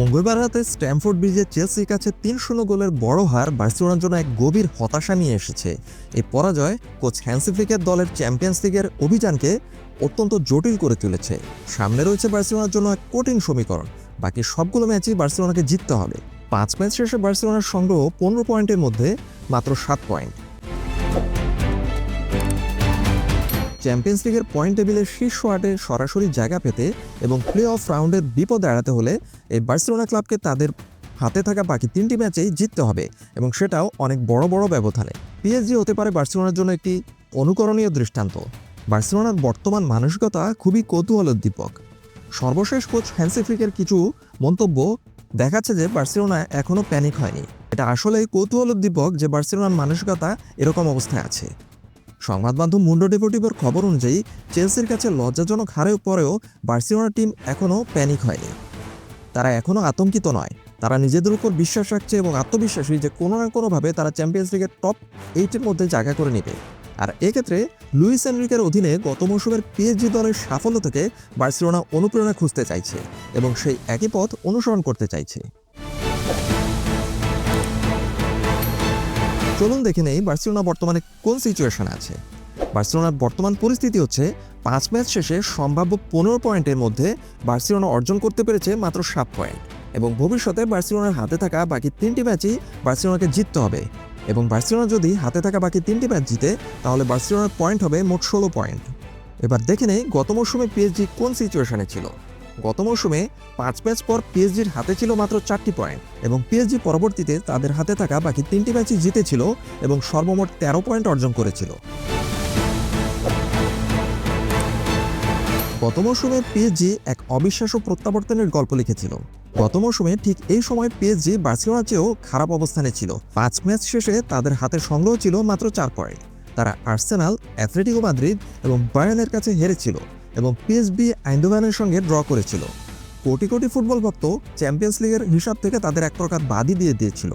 মঙ্গলবার রাতে স্ট্যামফোর্ড ব্রিজে চেলসির কাছে তিন শূন্য গোলের বড় হার বার্সেলোনার জন্য এক গভীর হতাশা নিয়ে এসেছে। এই পরাজয় কোচ হ্যান্সি ফ্লিকের দলের চ্যাম্পিয়ন্স লিগের অভিযানকে অত্যন্ত জটিল করে তুলেছে। সামনে রয়েছে বার্সেলোনার জন্য এক কঠিন সমীকরণ। বাকি সবগুলো ম্যাচই বার্সেলোনাকে জিততে হবে। পাঁচ ম্যাচ শেষে বার্সেলোনার সংগ্রহ পনেরো পয়েন্টের মধ্যে মাত্র সাত পয়েন্ট। চ্যাম্পিয়ন্স লিগের পয়েন্ট টেবিলের শীর্ষ আটে সরাসরি জায়গা পেতে এবং প্লে অফ রাউন্ডের বিপদ এড়াতে হলে এই বার্সেলোনা ক্লাবকে তাদের হাতে থাকা বাকি তিনটি ম্যাচেই জিততে হবে এবং সেটাও অনেক বড় বড় ব্যবধানে। পিএসজি হতে পারে বার্সেলোনার জন্য একটি অনুকরণীয় দৃষ্টান্ত। বার্সেলোনার বর্তমান মানসিকতা খুবই কৌতূহলোদ্দীপক। সর্বশেষ কোচ হ্যান্সি ফ্লিকের কিছু মন্তব্য দেখাচ্ছে যে বার্সেলোনা এখনও প্যানিক হয়নি। এটা আসলেই কৌতূহলোদ্দীপক যে বার্সেলোনার মানসিকতা এরকম অবস্থায় আছে। সংবাদ মাধ্যম মুন্ডো ডেপোটিভোর খবর অনুযায়ী, চেলসির কাছে লজ্জাজনক হারেও পরেও বার্সেলোনা টিম এখনও প্যানিক হয়নি। তারা এখনও আতঙ্কিত নয়। তারা নিজেদের উপর বিশ্বাস রাখছে এবং আত্মবিশ্বাসী যে কোনো না কোনোভাবে তারা চ্যাম্পিয়ন্স লিগের টপ এইটের মধ্যে জায়গা করে নেবে। আর এক্ষেত্রে লুইস এনরিকের অধীনে গত মৌসুমের পিএসজি দলের সাফল্য থেকে বার্সেলোনা অনুপ্রেরণা খুঁজতে চাইছে এবং সেই একই পথ অনুসরণ করতে চাইছে। চলুন দেখে নেই বার্সেলোনা বর্তমানে কোন সিচুয়েশনে আছে। বার্সেলোনার বর্তমান পরিস্থিতি হচ্ছে, পাঁচ ম্যাচ শেষে সম্ভাব্য পনেরো পয়েন্টের মধ্যে বার্সেলোনা অর্জন করতে পেরেছে মাত্র সাত পয়েন্ট এবং ভবিষ্যতে বার্সেলোনার হাতে থাকা বাকি তিনটি ম্যাচই বার্সেলোনাকে জিততে হবে এবং বার্সেলোনা যদি হাতে থাকা বাকি তিনটি ম্যাচ জিতে, তাহলে বার্সেলোনার পয়েন্ট হবে মোট ষোলো পয়েন্ট। এবার দেখে নেই গত মৌসুমে পিএসজি কোন সিচুয়েশনে ছিল। গত মৌসুমে পাঁচ ম্যাচ পর পিএসজির হাতে ছিল মাত্র চারটি পয়েন্ট এবং পিএসজি পরবর্তীতে তাদের হাতে থাকা বাকি তিনটি ম্যাচই জিতেছিল এবং সর্বমোট তেরো পয়েন্ট অর্জন করেছিল। গত মৌসুমে পিএসজি এক অবিশ্বাস্য প্রত্যাবর্তনের গল্প লিখেছিল। গত মৌসুমে ঠিক এই সময় পিএসজি বার্সেলোনার চেয়েও খারাপ অবস্থানে ছিল। পাঁচ ম্যাচ শেষে তাদের হাতে সংগ্রহ ছিল মাত্র চার পয়েন্ট। তারা আর্সেনাল, অ্যাথলেটিকো মাদ্রিদ এবং বায়ানের কাছে হেরেছিল। এবং পিএসবি আইন্দোভানের সঙ্গে ড্র করেছিল। কোটি কোটি ফুটবল ভক্ত চ্যাম্পিয়ন্স লিগের হিসাব থেকে তাদের এক প্রকার বাদই দিয়ে দিয়েছিল।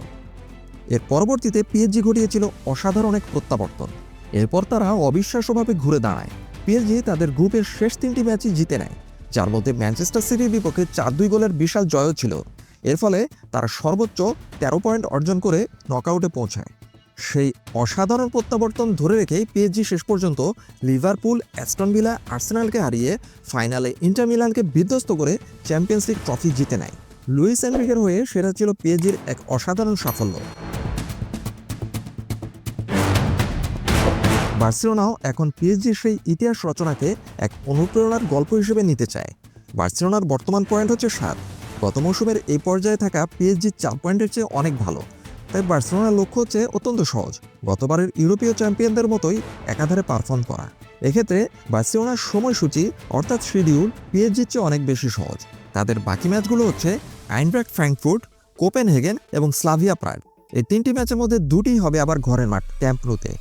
এর পরবর্তীতে পিএসজি ঘটিয়েছিল অসাধারণ এক প্রত্যাবর্তন। এরপর তারা অবিশ্বাস্যভাবে ঘুরে দাঁড়ায়। পিএসজি তাদের গ্রুপের শেষ তিনটি ম্যাচই জিতে নেয়, যার মধ্যে ম্যানচেস্টার সিটির বিপক্ষে চার দুই গোলের বিশাল জয়ও ছিল। এর ফলে তারা সর্বোচ্চ তেরো পয়েন্ট অর্জন করে নকআউটে পৌঁছায়। সেই অসাধারণ প্রত্যাবর্তন ধরে রেখেই পিএসজি শেষ পর্যন্ত লিভারপুল, অ্যাস্টন ভিলা, আর্সেনালকে হারিয়ে ফাইনালে ইন্টার মিলানকে বিধ্বস্ত করে চ্যাম্পিয়ন্স লিগ ট্রফি জিতে নেয়। লুইস এনরিকের হয়ে সেটা ছিল পিএসজির এক অসাধারণ সাফল্য। বার্সেলোনাও এখন পিএসজির সেই ইতিহাস রচনাকে এক অনুপ্রেরণার গল্প হিসেবে নিতে চায়। বার্সেলোনার বর্তমান পয়েন্ট হচ্ছে সাত। গত মৌসুমের এই পর্যায়ে থাকা পিএসজি চার পয়েন্টের চেয়ে অনেক ভালো। তাই বার্সেলোনার লক্ষ্য হচ্ছে অত্যন্ত সহজ। গতবারের ইউরোপীয় চ্যাম্পিয়নদের মতোই একাধারে পারফর্ম করা। এক্ষেত্রে বার্সেলোনার সময়সূচি অর্থাৎ শিডিউল পিএসজির চেয়ে অনেক বেশি সহজ। তাদের বাকি ম্যাচগুলো হচ্ছে আইনব্র্যাক ফ্র্যাঙ্কফুর্ট কোপেনহেগেন এবং স্লাভিয়া প্রাগ এই তিনটি ম্যাচের মধ্যে দুটিই হবে আবার ঘরের মাঠ ক্যাম্পনুতে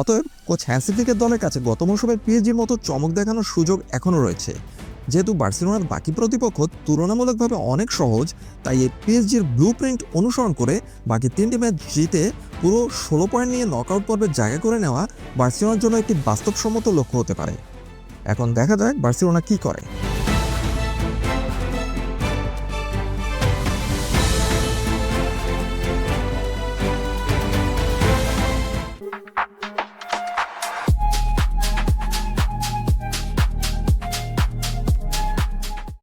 অতএব কোচ হ্যান্সিফিকের দলের কাছে গত মৌসুমের পিএসজির মতো চমক দেখানোর সুযোগ এখনও রয়েছে। যেহেতু বার্সেলোনার বাকি প্রতিপক্ষ তুলনামূলকভাবে অনেক সহজ, তাই এই পিএসজির ব্লু প্রিন্ট অনুসরণ করে বাকি তিনটি ম্যাচ জিতে পুরো ষোলো পয়েন্ট নিয়ে নকআউট পর্বে জায়গা করে নেওয়া বার্সেলোনার জন্য একটি বাস্তবসম্মত লক্ষ্য হতে পারে। এখন দেখা যাক বার্সেলোনা কী করে।